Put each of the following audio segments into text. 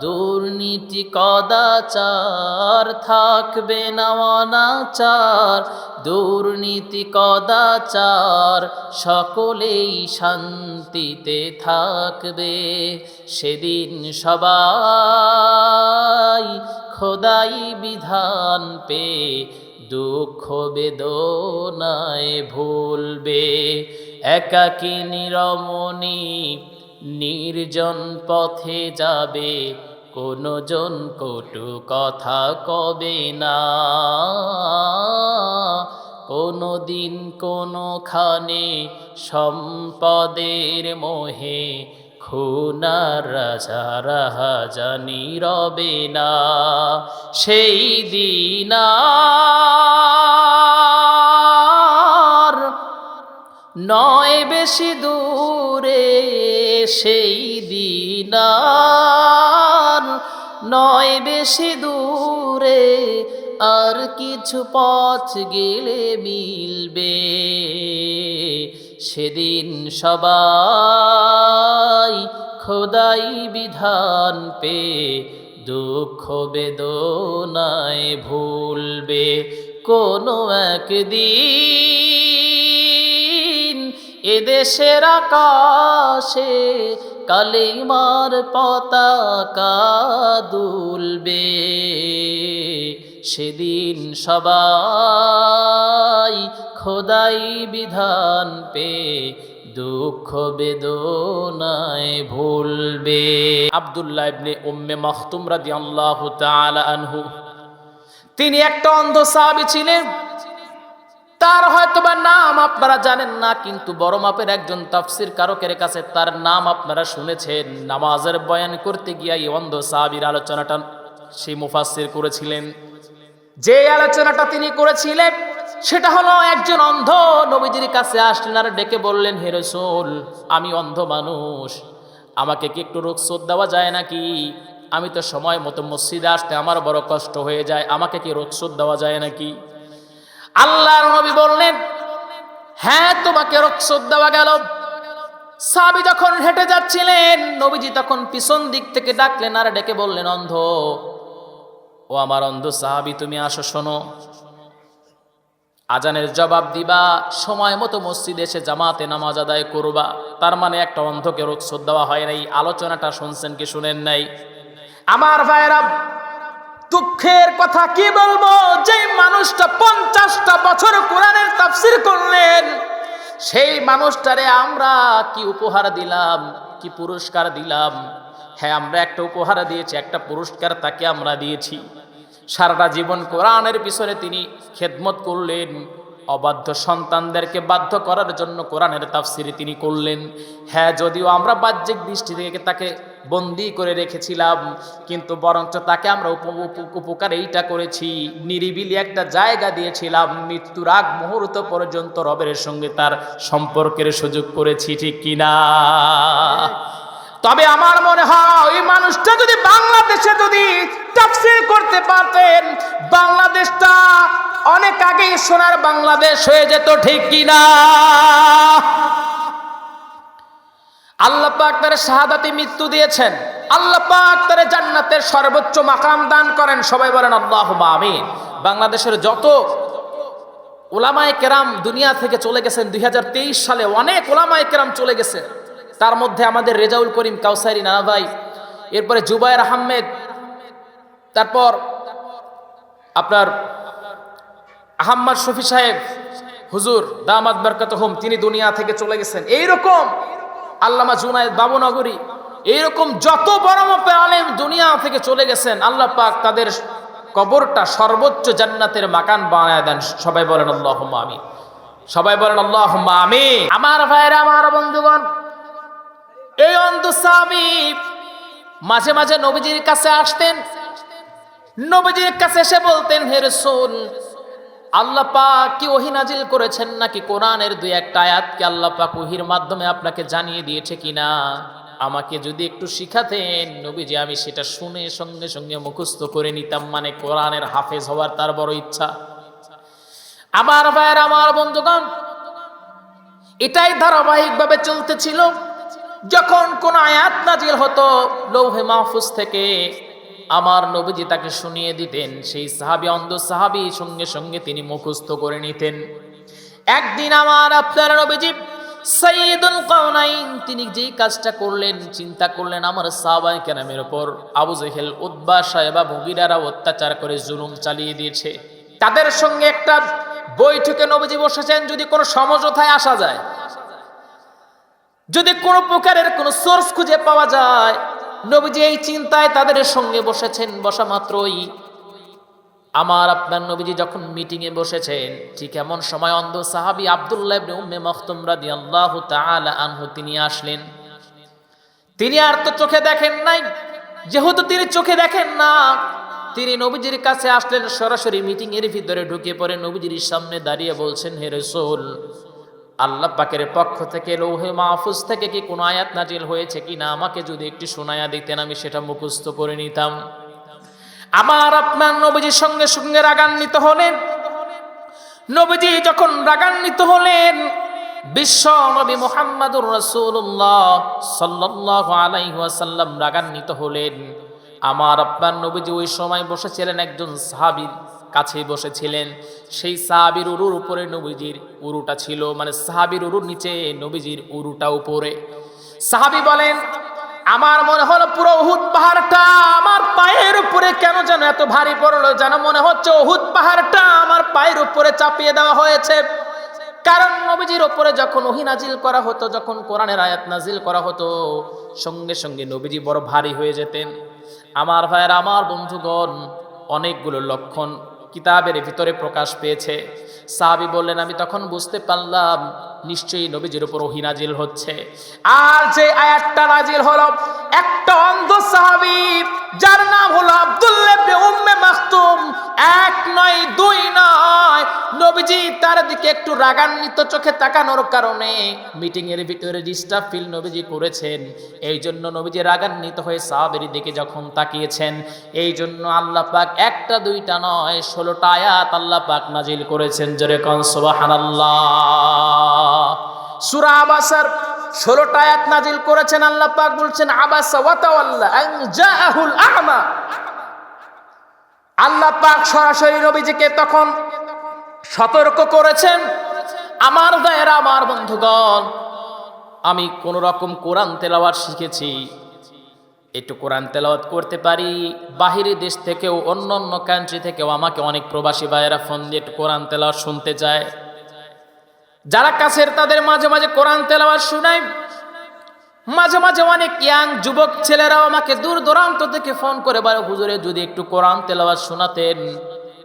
দুর্নীতি কদাচার থাকবে না অনাচার। দুর্নীতি কদাচার সকলেই শান্তিতে থাকবে। সেদিন সবাই খোদাই বিধান পে দুঃখ বেদনায় ভুলবে। একাকী নিরমণি নির্জন পথে যাবে। কোনো জন কটু কথা কবে না? কোনো দিন কোনোখানে সম্পদের মোহে খুনার রাজা রাহা জানি রবে না। সেই দিন নয় বেশি দূরে, সেই দিন নয় বেশি দূরে আর কিছু পথ গেলে মিলবে। সেদিন সবাই খোদাই বিধান পে দুঃখ বেদনায় ভুলবে। কোনো একদিন এদেশের আকাশে কালিমার পতাকা দুলবে সেদিন সবাই খোদাই বিধান পে, দুঃখ বেদনায় ভুলবে। আব্দুল্লাহ ইবনে উম্মে মখতুম রাদিয়াল্লাহু তাআলা আনহু, তিনি একটা অন্ধ সাহাবী ছিলেন। তার হয়তো বা নাম আপনারা জানেন না, কিন্তু বড় মাপের একজন তাফসির কারকের কাছে তার নাম আপনারা শুনেছেন। নামাজের বয়ান করতে গিয়া এই অন্ধ সাহাবীর আলোচনাটা সেই মুফাসসির করেছিলেন। যে আলোচনাটা তিনি করেছিলেন, সেটা হলো একজন অন্ধ নবীজির কাছে আসলেন আর ডেকে বললেন, হে রসুল, আমি অন্ধ মানুষ, আমাকে কি একটু রোগ রোগসোদ দেওয়া যায় নাকি? আমি তো সময় মতো মসজিদে আসতে আমার বড় কষ্ট হয়ে যায়, আমাকে কি রোগসোদ দেওয়া যায় নাকি? আল্লাহর নবী বললেন হ্যাঁ তোমাকে রোগসোদ দেওয়া গেল। সাবি যখন হেঁটে যাচ্ছিলেন, নবীজি তখন পিছন দিক থেকে ডাকলেন আর ডেকে বললেন, অন্ধ, ও আমার অন্ধ সাহাবি, তুমি আসো, শোনো। আজানের জবাব দিবা, সময় মতো মসজিদে এসে জামাতে নামাজ আদায় করবা। তার মানে একটা অন্ধকে রোগসোদ দেওয়া হয় নাই, আলোচনাটা শুনছেন কি শুনেন নাই? আমার ভাইরা দুঃখের কথা কি বলব? যে মানুষটা পঞ্চাশটা বছর কোরআনের তাফসির করলেন। সেই মানুষটারে আমরা কি উপহার দিলাম, কি পুরস্কার দিলাম? হ্যাঁ আমরা একটা উপহার দিয়েছি, একটা পুরস্কার তাকে আমরা দিয়েছি। সারাটা জীবন কোরআনের পিছনে তিনি খেদমত করলেন, অবাধ্য সন্তানদেরকে বাধ্য করার জন্য কোরআনের তাফসিরে তিনি করলেন। হ্যাঁ যদিও আমরা বাহ্যিক দৃষ্টি থেকে তাকে বন্দি করে রেখেছিলাম, কিন্তু বরঞ্চ তাকে আমরা উপ- উপ- উপকার এইটা করেছি। নিরিবিলি একটা জায়গা দিয়েছিলাম, মৃত্যুর আগ মুহূর্ত পর্যন্ত রবের সঙ্গে তার সম্পর্কের সুযোগ করেছি, ঠিক কিনা? তবে আমার মনে হয়, ওই মানুষটা যদি বাংলাদেশে যদি তাফসীর করতে পারতেন, বাংলাদেশটা অনেক আগেই সোনার বাংলাদেশ হয়ে যেত, ঠিক কিনা? আল্লাহ পাক তার শাহাদাতে মৃত্যু দিয়েছেন। আল্লাহ পাক তার জান্নাতের সর্বোচ্চ মাকাম দান করেন। সবাই বলেন আল্লাহ আমিন। বাংলাদেশের যত ওলামায় কেরাম দুনিয়া থেকে চলে গেছেন, দুই সালে অনেক ওলামায় কেরাম চলে গেছে। তার মধ্যে আমাদের রেজাউল করিম কাউসারি নানা ভাই এরপরে জুবায়ের আহমেদ, তারপর আপনার আহম্মদ শফি সাহেব, হুজুর দামাদ বরকত হোম তিনি দুনিয়া থেকে চলে গেছেন। এইরকম আল্লামা জুনায়দ বাবুনগরী, এইরকম যত বড় আলেম দুনিয়া থেকে চলে গেছেন, আল্লাহ পাক তাদের কবরটা সর্বোচ্চ জান্নাতের মাকান বানায় দেন। সবাই বলেন আল্লাহ আমি সবাই বলেন আল্লাহ আমি আমার ভাইরা আমার বন্ধুগণ, এই অন্ধ সাহাবী মাঝে মাঝে নবীজির কাছে আসতেন। নবীজির কাছে এসে বলতেন, হে রসুল আল্লাহ পাক কি ওহি নাজিল করেছেন নাকি কোরআনের দুই একটা আয়াত কি আল্লাহ পাক ওহির মাধ্যমে আপনাকে জানিয়ে দিয়েছে কিনা? আমাকে যদি একটু শিখাতেন, নবীজি, আমি সেটা শুনে সঙ্গে সঙ্গে মুখস্থ করে নিতাম মানে কোরআনের হাফেজ হওয়ার তার বড় ইচ্ছা। আমার ভাইয়ের, আমার বন্ধুগণ, এটাই ধারাবাহিকভাবে চলতেছিল। যখন কোন আয়াত নাজিল হতো লৌহে মাহফুজ থেকে আমার নবীজি তাকে শুনিয়ে দিতেন, সেই সাহাবি, অন্ধ সাহাবি সঙ্গে সঙ্গে তিনি মুখস্থ করে নিতেন। একদিন আমার আপনার নবীজি তিনি যেই কাজটা করলেন, চিন্তা করলেন আমার সাহাবাই কেরামের ওপর আবু জেহেল উদ্বা সাহেবা ভুগিরারা অত্যাচার করে জুলুম চালিয়ে দিয়েছে। তাদের সঙ্গে একটা বৈঠকে নবীজি বসেছেন, যদি কোনো সমঝোতায় আসা যায়, যদি কোনো প্রকারের কোনো সোর্স খুঁজে পাওয়া যায় নবীজি এই চিন্তায় তাদের সঙ্গে বসেছেন, বসা মাত্রই। আমার আপনার নবীজি যখন মিটিংয়ে বসেছেন, ঠিক এমন সময় অন্ধ সাহাবি আবদুল্লাহ উম্মে মখতুম রাদিয়াল্লাহু তাআলা আনহু তিনি আসলেন। তিনি আর তো চোখে দেখেন নাই, যেহেতু তিনি চোখে দেখেন না, তিনি নবীজির কাছে আসলেন, সরাসরি মিটিং এর ভিতরে ঢুকে পড়ে নবীজির সামনে দাঁড়িয়ে বলছেন, হে রসুল আল্লাহ পাকের পক্ষ থেকে লৌহে মাহফুজ থেকে কি কোনো আয়াত নাজিল হয়েছে কি না আমাকে যদি একটু শোনায়া দিতেন, আমি সেটা মুখস্থ করে নিতাম। আমার আপনার নবীজির সঙ্গে সঙ্গে রাগান্বিত হলেন। নবীজি যখন রাগান্বিত হলেন, বিশ্ব নবী মোহাম্মদুর রসুল্লাহ সাল্লাহ আলাইহাসাল্লাম রাগান্বিত হলেন। আমার আপনার নবীজি ওই সময় বসেছিলেন একজন সাহাবির কাছে বসেছিলেন। সেই সাহাবির উরুর উপরে নবীজির উরুটা ছিল মানে সাহাবির উরুর নিচে নবীজির উরুটা উপরে। সাহাবি বলেন, আমার মনে হলো পুরো উহুদ পাহাড়টা আমার পায়ের উপরে কেন যেন এত ভারী পড়ল? যেন মনে হচ্ছে উহুদ পাহাড়টা আমার পায়ের উপরে চাপিয়ে দেওয়া হয়েছে। কারণ নবীজির ওপরে যখন ওহি নাজিল করা হতো, যখন কোরআনের আয়াত নাজিল করা হতো, সঙ্গে সঙ্গে নবীজি বড় ভারী হয়ে যেতেন। আমার ভাইয়ের, আমার বন্ধুগণ, অনেকগুলো লক্ষণ কিতাবের ভিতরে প্রকাশ পেয়েছে। সাহাবি বললেন, আমি তখন বুঝতে পারলাম, নিশ্চয়ই নবীজির উপর ওহি নাজিল হচ্ছে। আর যে আয়াতটা নাজিল হলো, একটা অন্ধ সাহাবি, যার নাম হলো আব্দুল্লাহ উম্মে মাকতুম এক নয় দুই নয়, নবীজি তার দিকে একটু রাগান্বিত চোখে তাকানোর কারণে মিটিং এর ভিতরে ডিস্টার্ব ফিল নবীজি করেছেন। এই জন্য নবীজি রাগান্বিত হয়ে সাহাবের দিকে যখন তাকিয়েছেন, এই জন্য আল্লাহ পাক একটা, দুইটা নয়, ষোলোটা আয়াত আল্লাহ পাক নাজিল করেছেন। জোরে কন, সুবহানাল্লাহ। সূরা আবাসার ষোলোটা আয়াত নাজিল করেছেন আল্লাহ পাক, বলছেন, আবাসা ওয়াতাওয়াল্লা আ'মা। আল্লাহ পাক সরাসরি নবীজিকে তখন সতর্ক করেছেন। আমার দায়ের আমার বন্ধুগণ, আমি কোন রকম কোরআন তেলাওয়াত শিখেছি। একটু কোরআন তেলাওয়াত করতে পারি। বাহিরি দেশ থেকেও অন্য অন্য কান্ট্রি থেকেও আমাকে অনেক প্রবাসী ভাইয়েরা ফোন দিয়ে একটু কোরআন তেলাওয়াত শুনতে চায়। যারা কাছের, তাদের মাঝে মাঝে কোরআন তেলাওয়াত শুনায় মাঝে মাঝে অনেক ইয়াং যুবক ছেলেরাও আমাকে দূর দূরান্ত থেকে ফোন করে বলে, হুজুরে, যদি একটু কোরআন তেলাওয়াত শোনাতেন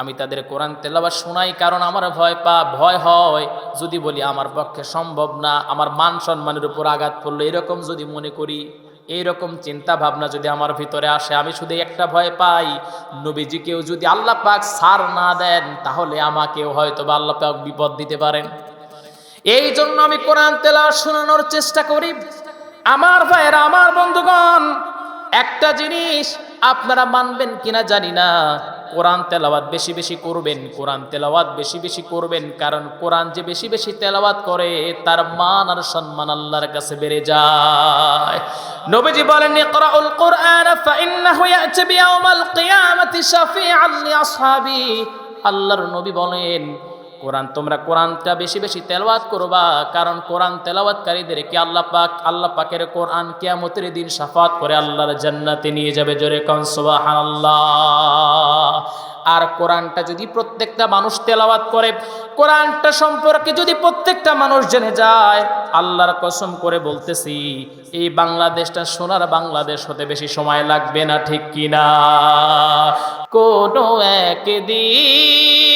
আমি তাদের কোরআন তেলাবার শোনাই কারণ আমার ভয় পা, ভয় হয়। যদি বলি আমার পক্ষে সম্ভব না, আমার মান সম্মানের উপর আঘাত পড়ল এরকম যদি মনে করি এইরকম চিন্তা ভাবনা যদি আমার ভিতরে আসে, আমি শুধু একটা ভয় পাই। নবীজিকেও যদি আল্লাহ পাক সার না দেন, তাহলে আমাকেও হয়তো বা আল্লাহ পাক বিপদ দিতে পারেন। এই জন্য আমি কোরআন তেলা শোনানোর চেষ্টা করি। আমার ভাইয়েরা, আমার বন্ধুগণ, একটা জিনিস আপনারা মানবেন কিনা জানি না। কোরআন তেলাওয়াত বেশি বেশি করবেন, কোরআন তেলাওয়াত বেশি বেশি করবেন, কারণ কোরআন যে বেশি বেশি তেলাওয়াত করে, তার মান আর সম্মান আল্লাহর কাছে বেড়ে যায়। নবীজি বলেন, ইকরাউল কোরআন, ফাইন্নাহু ইয়াতি বিয়াউমাল কিয়ামাতি শাফিআন লিআসহাবি আল্লাহর নবী বলেন কোরআন, তোমরা কোরআনটা বেশি বেশি তেলাওয়াত করবা, কারণ কোরআন তেলাওয়াতকারীদেরকে আল্লাহ পাক? আল্লাহ পাকের কোরআন কিয়ামতের দিন সাফাত করে আল্লাহর জান্নাতে নিয়ে যাবে জোরে সুবহানাল্লাহ। আর কোরআনটা যদি প্রত্যেকটা মানুষ তেলাওয়াত করে, কোরআনটা সম্পর্কে যদি প্রত্যেকটা মানুষ জেনে যায়, আল্লাহর কসম করে বলতেছি, এই বাংলাদেশটা সোনার বাংলাদেশ হতে বেশি সময় লাগবে না, ঠিক কিনা? কোনো একদিন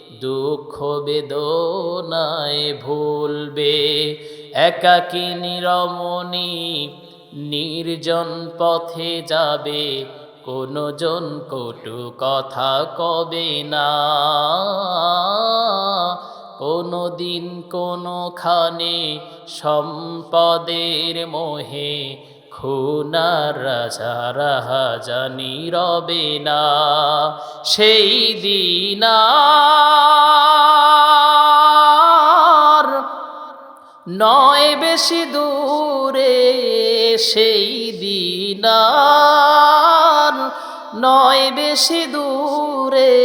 দুঃখ বেদনায় ভুলবে। একাকী নিরমণি নির্জন পথে যাবে। কোনো জন কটু কথা কবে না। কোনো দিন কোনোখানে সম্পদের মোহে খুনার রাহা জানি রবে না, সেই দিনার নয় বেশি দূরে, সেই দিনার নয় বেশি দূরে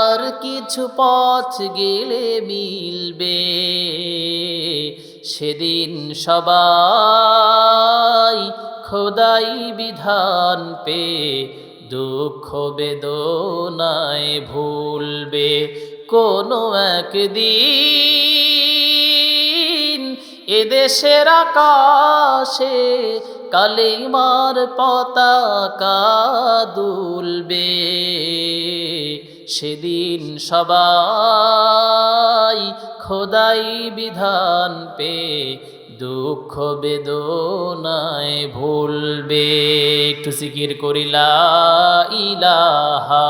আর কিছু পথ গেলে মিলবে। সেদিন সবাই খোদাই বিধান পে দুঃখ বেদনায় ভুলবে কোনো একদিন। এদেশের আকাশে কালিমার পতাকা দুলবে। সেদিন সবাই খোদাই বিধান পে দুঃখ বেদনায় ভুলবে। একটু সিকির করিলা ইলাহা